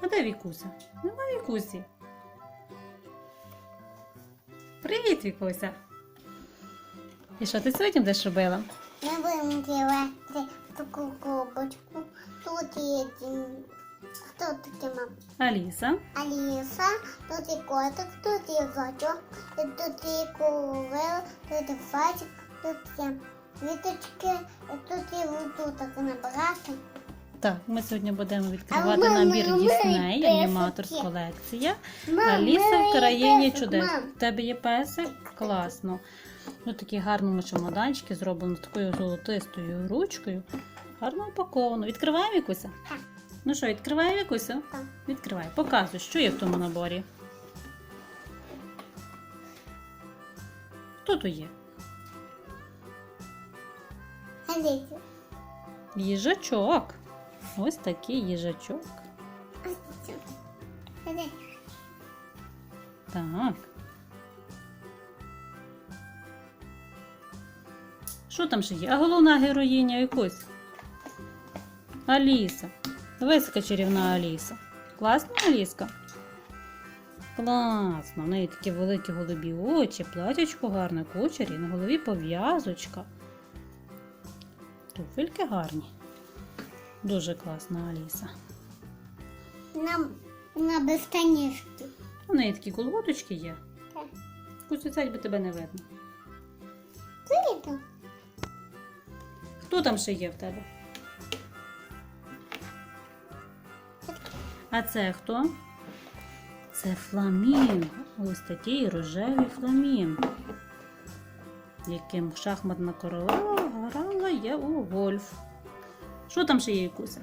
А де Вікуся? Нема Вікусі. Привіт, Вікуся. І що ти сьогодні будеш робила? Ми будемо ділити таку коробочку. Тут є хто таке мам? Аліса. Аліса, тут є котик, тут є зачок, тут є ковил, тут є фачик, тут є віточки, тут є лутуток набагато. Так, ми сьогодні будемо відкривати в набір Дісней, песиків. аніматор колекція. Мам, Аліса в країні чудес. У тебе є песик? Класно. Ну, такі гарному чемоданчики зроблено з такою золотистою ручкою. Гарно упаковано. Відкриваємо Вікуся? Так. Ну що, відкриваємо Вікуся? Так. Відкривай. Показуй, що є в тому наборі. Хто то є? Аліса. Їжачок. Ось такий їжачок. Так. Що там ще є? А головна героїня якось? Аліса. Висока чарівна Аліса. Класна Аліска? Класно. В неї такі великі голубі очі, платячко гарне, кучері, на голові пов'язочка. Туфельки гарні. Дуже класна Аліса. Нам на безстанішки. У неї такі колготочки є. Так. Куцю бо тебе не видно. Видно? Хто там ще є в тебе? А це хто? Це фламінго. Ось такий рожевий фламінго, яким шахматна королева грала я у гольф. Що там ще є Якуся?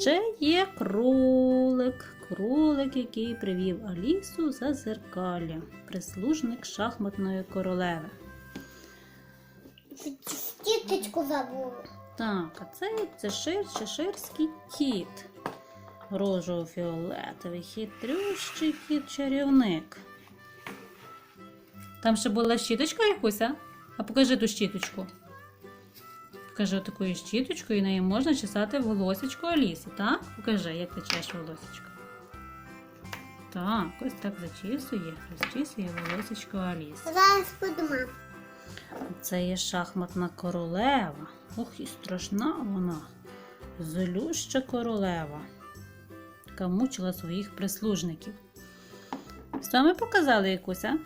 Ще є кролик. Кролик, який привів Алісу за зеркалля, прислужник шахматної королеви. Тіточку забули. Так, а це чешир, чеширський кіт. Рожево-фіолетовий, хитрющий кіт-чарівник. Там ще була щіточка якусь, а? А покажи ту щіточку. Покажи такою щіточкою, і нею можна чесати волосечко Аліси, так? Покажи, як ти чешеш волосечко. Так, ось так зачісує, розчісує волосечко Аліси. Зараз подумав. Це є шахматна королева. Ох, і страшна вона. Злюща королева, яка мучила своїх прислужників. Ми показали якусь, а?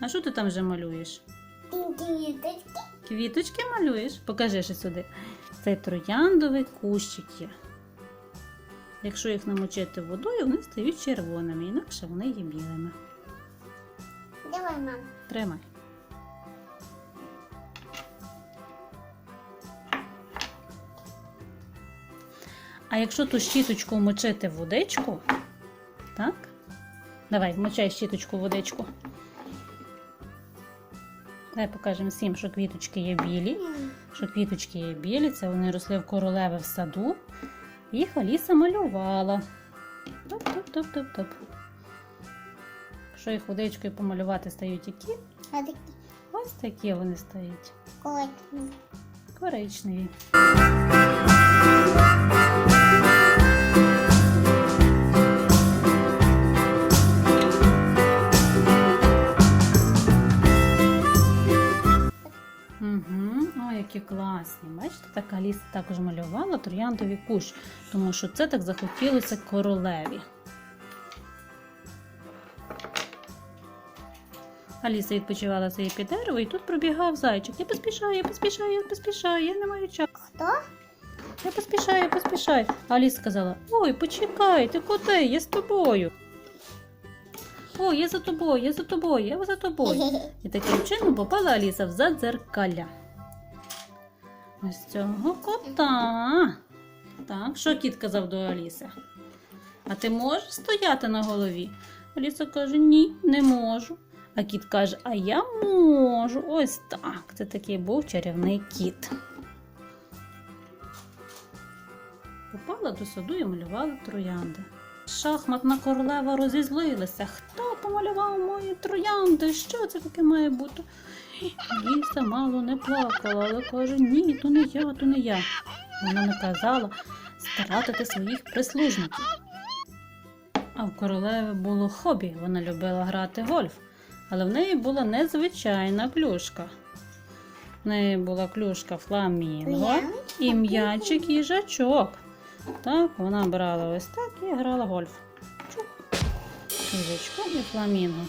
А що ти там вже малюєш? Тіточки. Квіточки малюєш? Покажи ще сюди. Це трояндовий кущик є. Якщо їх намочити водою, вони стають червоними, інакше вони є білими. Давай, мам. Тримай. А якщо ту щіточку вмочити в водичку, так? Давай, вмочай щіточку в водичку. Давай покажемо всім, що квіточки є білі. Що квіточки є білі, це вони росли в королеви в саду. Їх Аліса малювала. Топ-топ-топ-топ-топ. Якщо їх водичкою помалювати стають які? Ось такі вони стають. Коричневі. Коричневі. О, які класні. Бачите, так Аліса також малювала трояндовий кущ, тому що це так захотілося королеві. Аліса відпочивала собі під дерево і тут пробігав зайчик. Я поспішаю, я поспішаю, я поспішаю, я не маю часу. Хто? Я поспішаю, я поспішаю. А Аліса сказала: Ой, почекай, ти куди? Я з тобою. Ой, я за тобою, я за тобою, я за тобою. І таким чином попала Аліса в задзеркалля. Ось цього кота. Так, що кіт казав до Аліси? А ти можеш стояти на голові? Аліса каже: Ні, не можу. А кіт каже: А я можу. Ось так. Це такий був чарівний кіт. Попала до саду і малювала троянди. Шахматна королева розізлилася. Хто помалював мої троянди? Що це таке має бути? Ліса мало не плакала, але каже: ні, то не я, то не я. Вона наказала стратити своїх прислужників. А в королеви було хобі, вона любила грати гольф, але в неї була незвичайна клюшка. В неї була клюшка фламінго і м'ячик їжачок. Так, вона брала ось так і грала гольф. Чух. Їжачком і фламінго.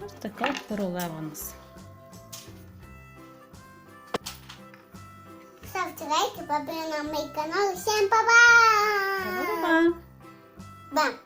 Ось така королева у нас. Ставте лайки, подписывайтесь на мой канал. Всем! Па-па-па! Бам!